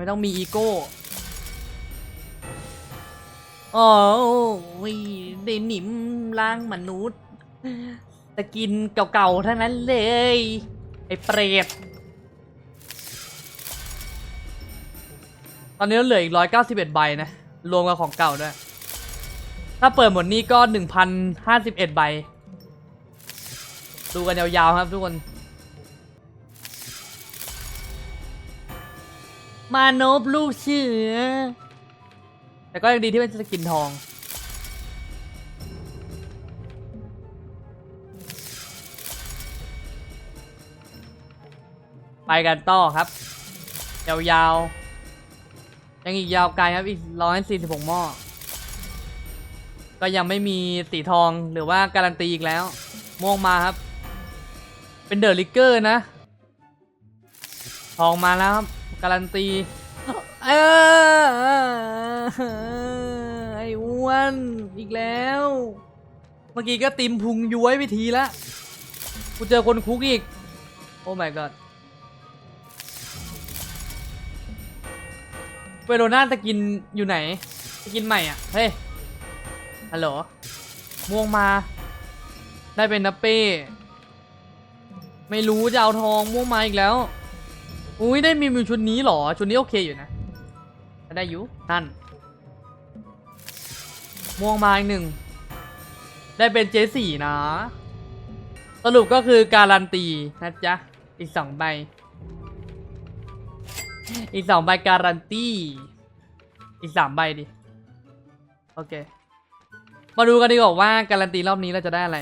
ไม่ต้องมีอีโก้โอ้ยเดนิมล้างมนุษย์สกินเก่าๆทั้งนั้นเลย ไอ้เปรตตอนนี้เหลืออีกร้อยเก้าสิบเอ็ดใบนะ รวมกับของเก่าด้วย ถ้าเปิดหมดนี้ก็หนึ่งพันห้าสิบเอ็ดใบ ดูกันยาวๆครับทุกคน มานพลูกเสือ แต่ก็ยังดีที่เป็นสกินทอง ไปกันต่อครับ ยาวๆ ยังอีกยาวไกลครับอีกร้อยสี่สิบหกหม้อ ก็ยังไม่มีสีทองหรือว่าการันตีอีกแล้ว ม่วงมาครับ เป็นเดอะลิกเกอร์นะ ทองมาแล้วครับ การันตี เออไอ้อ้วนอีกแล้ว เมื่อกี้ก็ติมพุงย้วยไปทีละ กูเจอคนคุกอีก โอ้ my god เวโรนาสกินอยู่ไหนสกินใหม่อะ เฮ้ย ฮัลโหล ม่วงมา ได้เป็นนัปเป้ ไม่รู้จะเอาทองม่วงมาอีกแล้ว อุ้ยได้มีมิวชุดนี้หรอ ชุดนี้โอเคอยู่นะ ได้อยู่นั่น ม่วงมาอีกหนึ่ง ได้เป็นเจสี่นะ สรุปก็คือการันตีนะจ๊ะ อีกสองใบ อีกสองใบการันตี อีกสามใบดิ โอเค มาดูกันดีกว่าว่าการันตีรอบนี้เราจะได้อะไร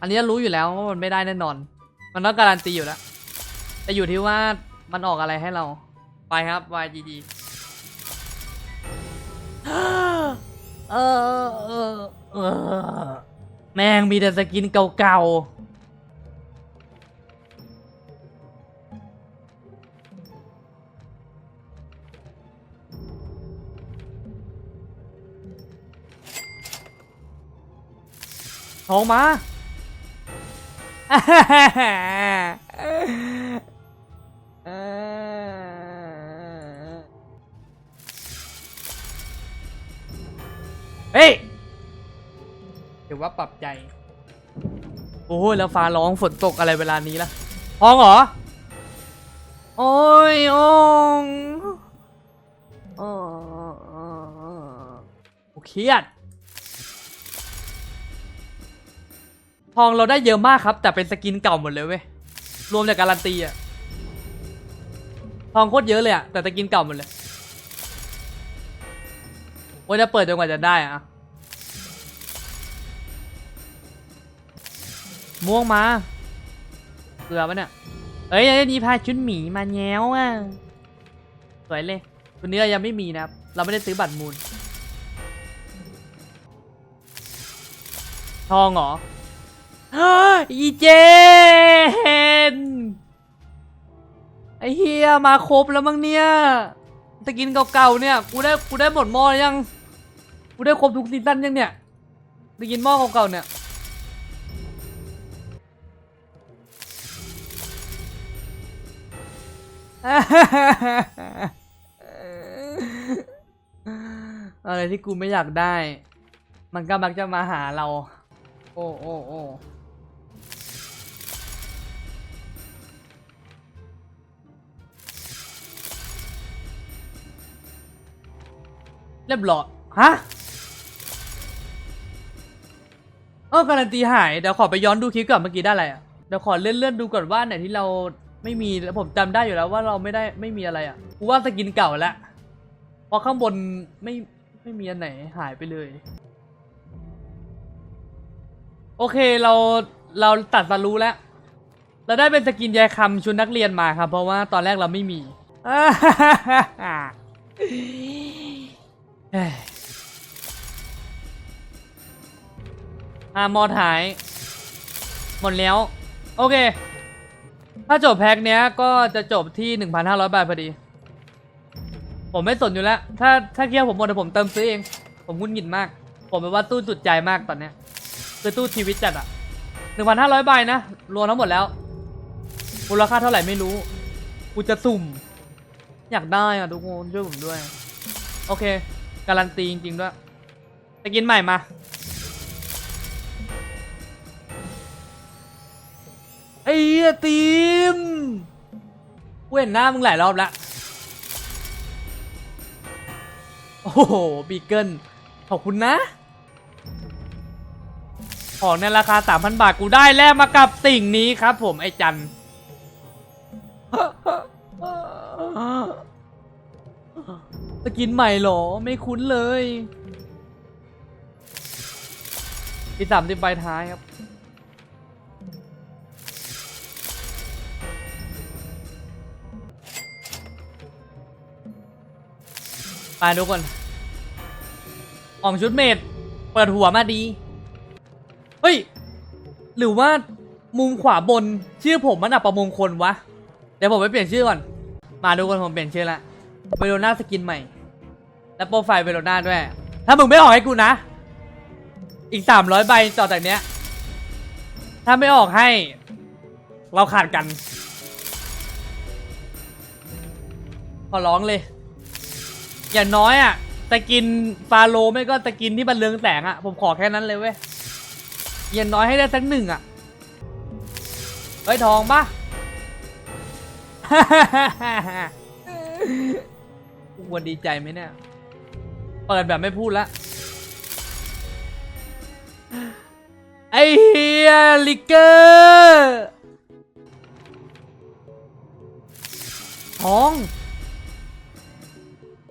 อันนี้รู้อยู่แล้วว่ามันไม่ได้แน่นอน มันต้องการันตีอยู่แล้ว แต่อยู่ที่ว่ามันออกอะไรให้เรา ไปครับ YGG เออเออเออแม่งมีแต่สกินเก่าๆทองมา เฮ้ยถือว่าปรับใจ โอ้ยแล้วฟ้าร้องฝนตกอะไรเวลานี้ล่ะทองเหรอ โอ้ยองโอ้โอเครียด ทองเราได้เยอะมากครับ แต่เป็นสกินเก่าหมดเลยเว้ย รวมจากการันตีอะทองโคตรเยอะเลยอะแต่สกินเก่าหมดเลย โอ้ยจะเปิดจนกว่าจะได้อะม่วงมาเกลือปะเนี่ยเอ้ยอันนี้พาชุดหมีมาแง้วอะสวยเลยตัวนี้เรายังไม่มีนะครับ เราไม่ได้ซื้อบัตรมูล ทองเหรออีเจน ไอเฮียมาครบแล้วมั้งเนี่ยสกินเก่าๆเนี่ย กูได้กูได้หมดหม้อยัง กูได้ครบทุกซีซั่นยังเนี่ยสกินหม้อเก่าๆเนี่ย อะไรที่กูไม่อยากได้ มันก็มักจะมาหาเรา โอ้โอ้โอ้เรียบร้อยฮะ เออการันตีหายเดี๋ยวขอไปย้อนดูคลิปก่อนเมื่อกี้ได้อะไรอะเดี๋ยวขอเลื่อนเลื่อนดูก่อนว่าไหนที่เราไม่มีแล้วผมจำได้อยู่แล้วว่าเราไม่ได้ไม่มีอะไรอะกูว่าสกินเก่าแล้วเพราะข้างบนไม่ไม่มีอันไหนหายไปเลย โอเคเราเราตัดสรู้แล้ว เราได้เป็นสกินยายคำชุดนักเรียนมาครับ เพราะว่าตอนแรกเราไม่มี อ่ามอถ่าย หมดแล้ว โอเค ถ้าจบแพ็คเนี้ยก็จะจบที่ 1,500 บาทพอดี ผมไม่สนอยู่แล้ว ถ้าถ้าเคี่ยวผมหมดผมเติมซื้อเอง ผมงุนหงิดมาก ผมเป็นว่าตู้จุดใจมากตอนเนี้ยคือตู้ชีวิตจัดอะ1,500 ใบนะ รวมทั้งหมดแล้ว มูลค่าเท่าไหร่ไม่รู้ กูจะสุ่ม อยากได้อะทุกคนช่วยผมด้วย โอเค การันตีจริงๆด้วย จะกินใหม่มา อ้เหี้ยทีมกูเห็นหน้ามึงหลายรอบล้วโอ้โหบีเกิลขอบคุณนะ ของในราคา 3,000 บาทกูได้แลกมากับสิ่งนี้ครับผมไอ้จันสกินใหม่เหรอ ไม่คุ้นเลยที่สามที่ใบท้ายครับ ไปทุกคนออกชุดเมดเปิดหัวมาดี เฮ้ย หรือว่ามุมขวาบนชื่อผมมันอับประมงคลวะ เดี๋ยวผมไปเปลี่ยนชื่อก่อน มาทุกคนผมเปลี่ยนชื่อละเวโรนาสกินใหม่ และโปรไฟล์เวโรนาด้วย ถ้ามึงไม่ออกให้กูนะ อีกสามร้อยใบต่อจากเนี้ย ถ้าไม่ออกให้ เราขาดกัน ขอร้องเลย อย่างน้อยอะตะกินฟาโลไม่ก็ตะกินที่มันเรืองแสงอะ ผมขอแค่นั้นเลยเว้ยอย่างน้อยให้ได้สักหนึ่งอะเฮ้ยทองปะกูควรดีใจไหมเนี่ย เปิดแบบไม่พูดละ ไอเฮียลิกเกอร์ ทอง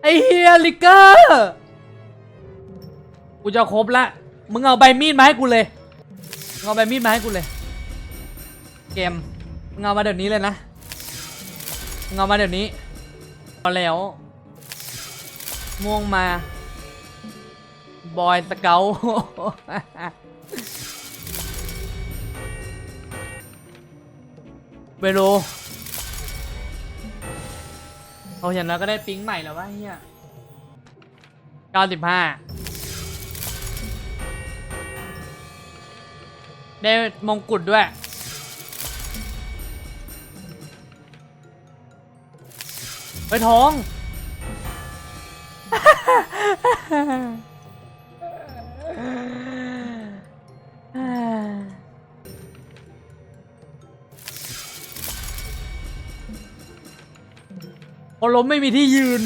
ไอเฮียลิกเกอร์กูจะครบละมึงเอาใบมีดมาให้กูเลยมึงเอาใบมีดมาให้กูเลย เกมมึงเอามาเดี๋ยวนี้เลยนะมึงเอามาเดี๋ยวนี้เอาแล้วม่วงมาบอยสเกลเว โรเขาเห็นแล้วก็ได้ปิ๊งใหม่แล้ววะเฮียเก้าสิบห้าได้มงกุฎด้วย ไปทอง พอล้มไม่มีที่ยืน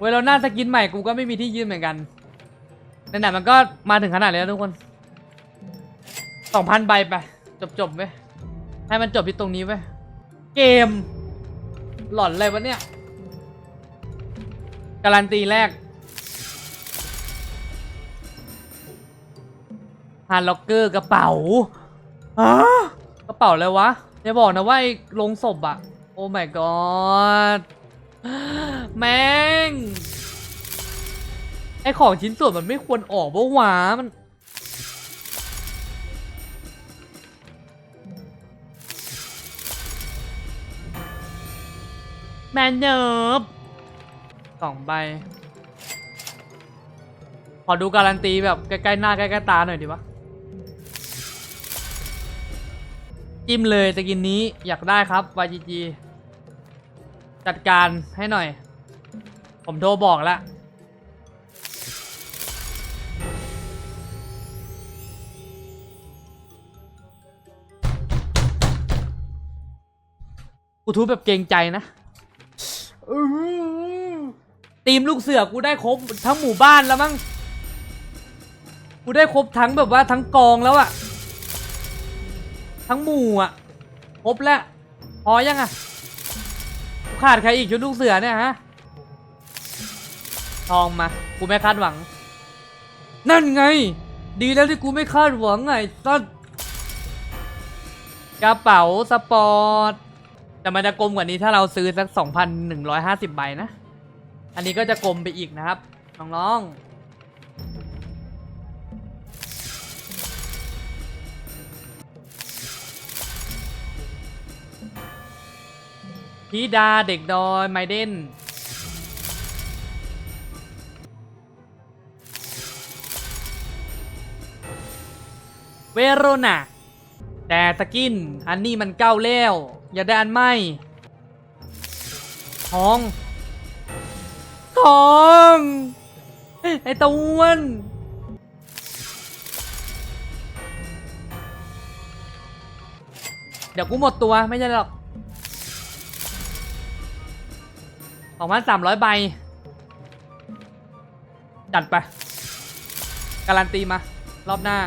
เวลาหน้าสกินใหม่กูก็ไม่มีที่ยืนเหมือนกันในไหนๆมันก็มาถึงขนาดนี้แล้วทุกคนสองพันใบไป จบจบๆเว้ยให้มันจบที่ตรงนี้เว้ยเกม หลอนอะไรวะเนี่ย การันตีแรกฮาร์ล็อกเกอร์กระเป๋าฮะกระเป๋าอะไรวะ อย่าบอกนะว่าไอ้ลงศพอะโอ้ my god แม่ง ไอของชิ้นส่วนมันไม่ควรออกปะวะมัน แมนเนิร์ฟสองใบ ขอดูการันตีแบบใกล้ๆหน้าใกล้ๆตาหน่อยดิวะ จิ้มเลยตะกินนี้อยากได้ครับ YGG จัดการให้หน่อย ผมโทรบอกแล้ว กูทุบแบบเกรงใจนะอื้อหือทีมลูกเสือกูได้ครบทั้งหมู่บ้านแล้วมั้ง กูได้ครบทั้งแบบว่าทั้งกองแล้วอะ ทั้งหมู่อะครบแล้วพอยังอะขาดใครอีกชุดลูกเสือเนี่ยฮะทองมากูไม่คาดหวัง นั่นไง ดีแล้วที่กูไม่คาดหวังไงสัสกระเป๋าสปอร์ตแต่มันจะกลมกว่านี้ถ้าเราซื้อสัก 2,150 ใบนะ อันนี้ก็จะกลมไปอีกนะครับ น้องๆ พีดาเด็กดอยไมเดนเวโรนาแต่สกิน อันนี้มันเก้าแล้ว อย่าได้อันไม่ทองทองไอตะอ้วนเดี๋ยวกูหมดตัวไม่ใช่หรอก สองพันสามร้อยใบ จัดไป การันตีมา รอบหน้า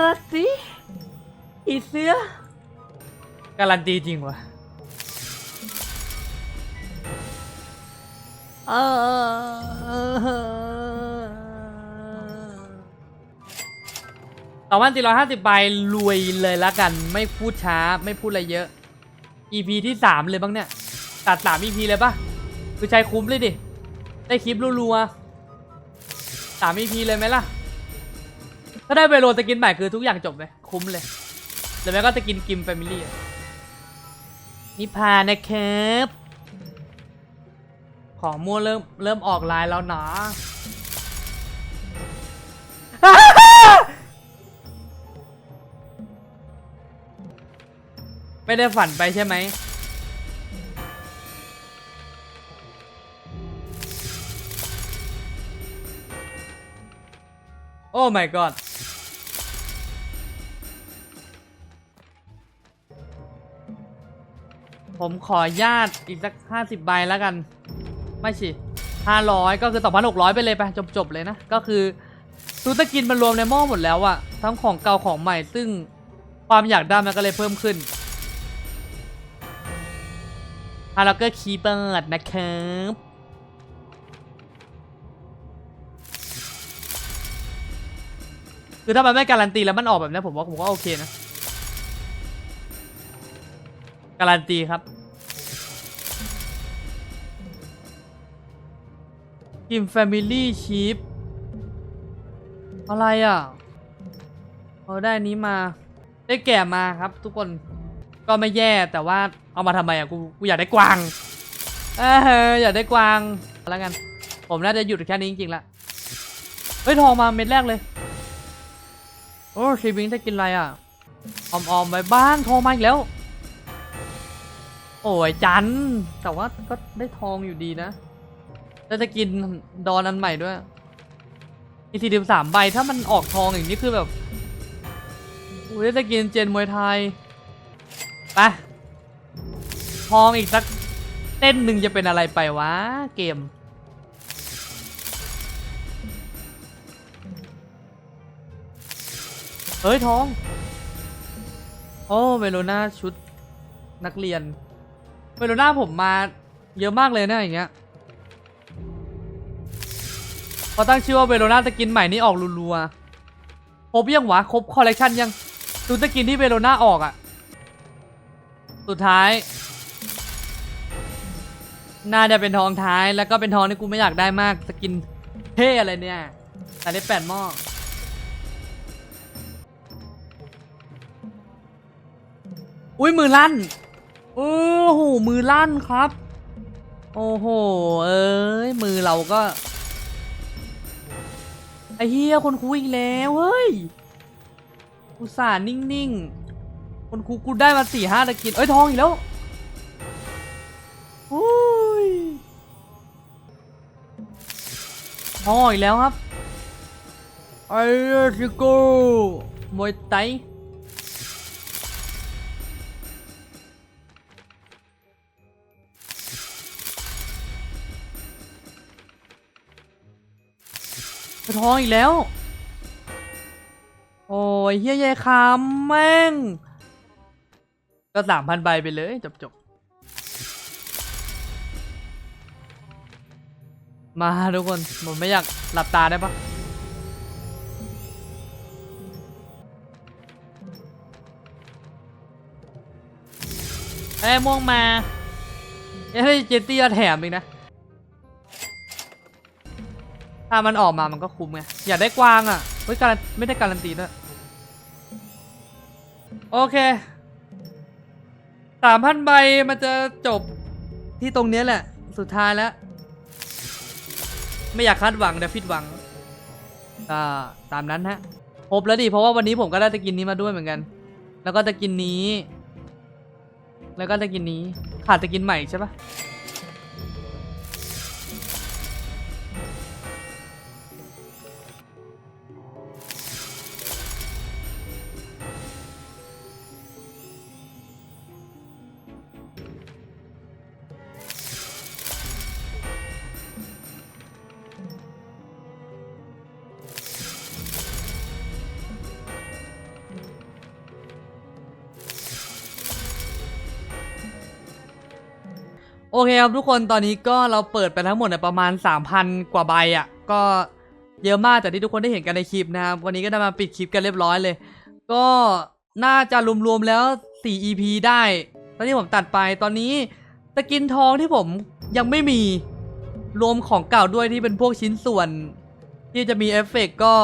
รักสิอีเสือการันตีจริงวะเอ สองพันสี่ร้อยห้าสิบใบรวยเลยละกัน ไม่พูดช้าไม่พูดอะไรเยอะ EP ที่สามเลยบ้างเนี่ย ตัดสาม EP เลยปะคือใช้คุ้มเลยดิ ได้คลิปรัวๆสาม EP เลยไหมล่ะ ถ้าได้เวโรสกินใหม่คือทุกอย่างจบเลยคุ้มเลยหรือไม่ก็จะกินกิมแฟมิลี่นิพานะครับ ของมั่วเริ่มเริ่มออกลายแล้วนะ ไม่ได้ฝันไปใช่ไหมโอ้ my god ผมขอญาตอีกสักห้าสิบใบแล้วกัน ไม่สิห้าร้อยก็คือสองพันหกร้อยไปเลยไปจบๆเลยนะ ก็คือซูตะกินมันรวมในหม้อหมดแล้วอะทั้งของเก่าของใหม่ซึ่งความอยากได้มันก็เลยเพิ่มขึ้น ฮาร์ล็อกเกอร์คีเปิดนะครับคือถ้ามันไม่การันตีแล้วมันออกแบบนี้ผมว่าผมก็โอเคนะ การันตีครับทีมแฟมิลี่ชีฟอะไรอะเราได้นี้มา ได้แก่มาครับทุกคน ก็ไม่แย่แต่ว่าเอามาทำไมอะกูกูอยากได้กวางเอออยากได้กวางแล้วกัน ผมน่าจะหยุดแค่นี้จริงๆละเฮ้ยทองมาเม็ดแรกเลยโอ้ชีวิงจะกินอะไรอะออมๆอมไว้บ้างทองมาอีกแล้ว โอ้ยจันแต่ว่าก็ได้ทองอยู่ดีนะแล้วจะกินดอนอันใหม่ด้วยอีสี่สิบสามใบถ้ามันออกทองอย่างนี้คือแบบอุ้ยจะกินเจนมวยไทย ไปทองอีกสักเต้นหนึ่งจะเป็นอะไรไปวะ เกม เฮ้ยทอง โอ้เวโรนาชุดนักเรียนเวโรนาผมมาเยอะมากเลยนะอย่างเงี้ย พอตั้งชื่อว่าเวโรนาสกินใหม่นี่ออกรัวๆครบยังวะ ครบคอลเลกชันยังดูสกินที่เวโรนาออกอะ่ะ สุดท้าย น่าจะเป็นทองท้ายแล้วก็เป็นทองที่กูไม่อยากได้มากสกินเท่อะไรเนี่ยแต่ได้แปดหม้ออุ้ยมือลั่นโอ้โหมือลั่นครับ โอ้โห เอ้ยมือเราก็ไอเฮียคนคุยอีกแล้วเฮ้ยอุตส่าห์นิ่ง ๆ คนคุกูได้มาสี่ห้าตะกินเอ้ยทองอีกแล้วโอ้ยทองอีกแล้วครับไอ้ชิโก้มวยไตทองอีกแล้ว โอ้ยเฮียยายคำแม่ง ก็สามพันใบไปเลยจบจบๆมาทุกคน ผมไม่อยากหลับตาได้ปะเอ้ยม่วงมา เอ้ยเจตตี้อาแถมอีกนะ ถ้ามันออกมามันก็คุ้มไง อยากได้กวางอะ เฮ้ยการันไม่ได้การันตีด้วย โอเค สามพันใบมันจะจบที่ตรงเนี้ยแหละ สุดท้ายแล้ว ไม่อยากคาดหวังเดี๋ยวผิดหวังก็ตามนั้นฮะครบแล้วดิเพราะว่าวันนี้ผมก็ได้จะกินนี้มาด้วยเหมือนกัน แล้วก็จะกินนี้ แล้วก็จะกินนี้ ขาดจะกินใหม่ใช่ปะ โอเคครับทุกคนตอนนี้ก็เราเปิดไปทั้งหมดเนี่ยประมาณ 3,000 กว่าใบอะ่ะ ก็เยอะมากจากที่ทุกคนได้เห็นกันในคลิปนะครับวันนี้ก็ได้มาปิดคลิปกันเรียบร้อยเลย ก็น่าจะรวมๆแล้ว 4 EP ได้ตอนที่ผมตัดไปตอนนี้สกินทองที่ผมยังไม่มีรวมของเก่าด้วยที่เป็นพวกชิ้นส่วน ที่จะมีเอฟเฟกต์ก็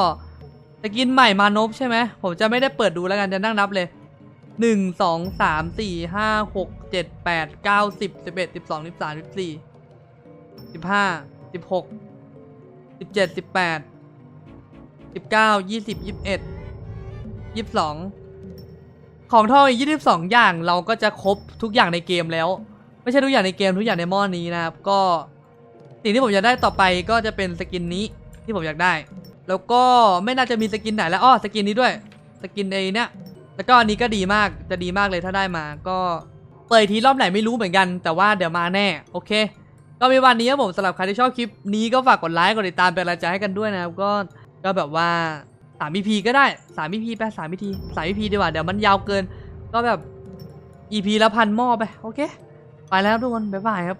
สกินใหม่มานพใช่ไหมผมจะไม่ได้เปิดดูแล้วกันจะนั่งนับเลย หนึ่งสองสามสี่ห้าหกเจ็ดแปดเก้าสิบสิบเอ็ดสิบสองสิบสามสิบสี่สิบห้าสิบหกสิบเจ็ดสิบแปดสิบเก้ายี่สิบยี่สิบเอ็ดยี่สิบสองของท่ออีกยี่สิบสองอย่างเราก็จะครบทุกอย่างในเกมแล้ว ไม่ใช่ทุกอย่างในเกมทุกอย่างในหม้อนี้นะครับ ก็สิ่งที่ผมอยากได้ต่อไปก็จะเป็นสกินนี้ที่ผมอยากได้ แล้วก็ไม่น่าจะมีสกินไหนแล้วอ้อสกินนี้ด้วย สกินไอ้เนี้ย แล้วก็อันนี้ก็ดีมากจะดีมากเลยถ้าได้มาก็เปิดทีรอบไหนไม่รู้เหมือนกัน แต่ว่าเดี๋ยวมาแน่โอเค ก็มีวันนี้ครับผมสำหรับใครที่ชอบคลิปนี้ก็ฝากกดไลค์กดติดตามเป็นกำลังใจให้กันด้วยนะครับก็ก็แบบว่าสาม EP ก็ได้สาม EP ไปสาม EP สาม EP ดีกว่าเดี๋ยวมันยาวเกิน ก็แบบ EP ละพันหม้อไปโอเค ไปแล้วทุกคนบ๊ายบายครับ